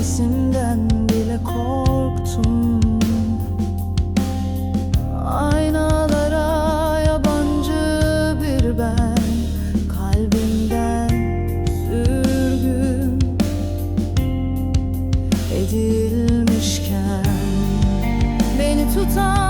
Sesimden bile korktum. Aynalara yabancı bir ben Kalbimden sürgün edilmişken. Beni tutan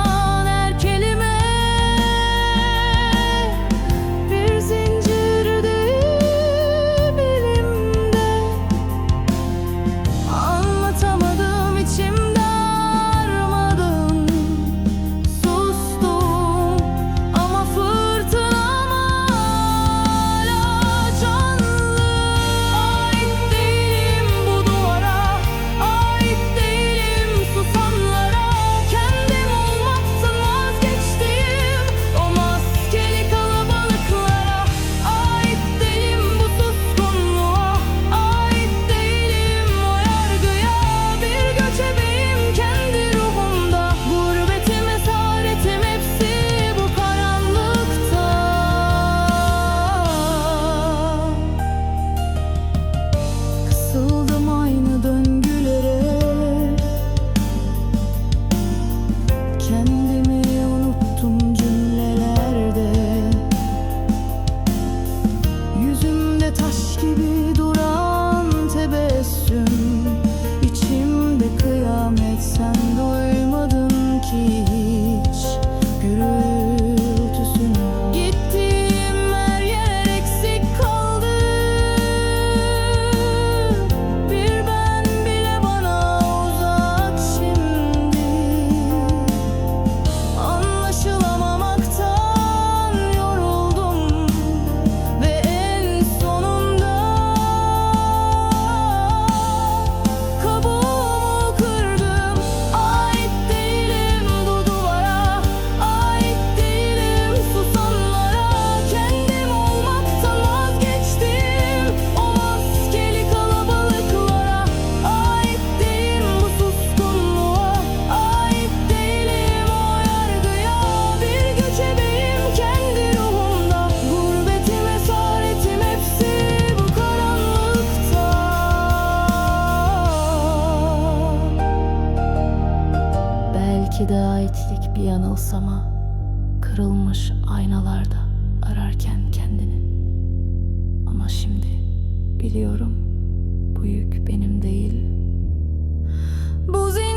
Belki de aitlik bir yanılsama Kırılmış aynalarda ararken kendini. Ama şimdi biliyorum bu yük benim değil. Bu zihin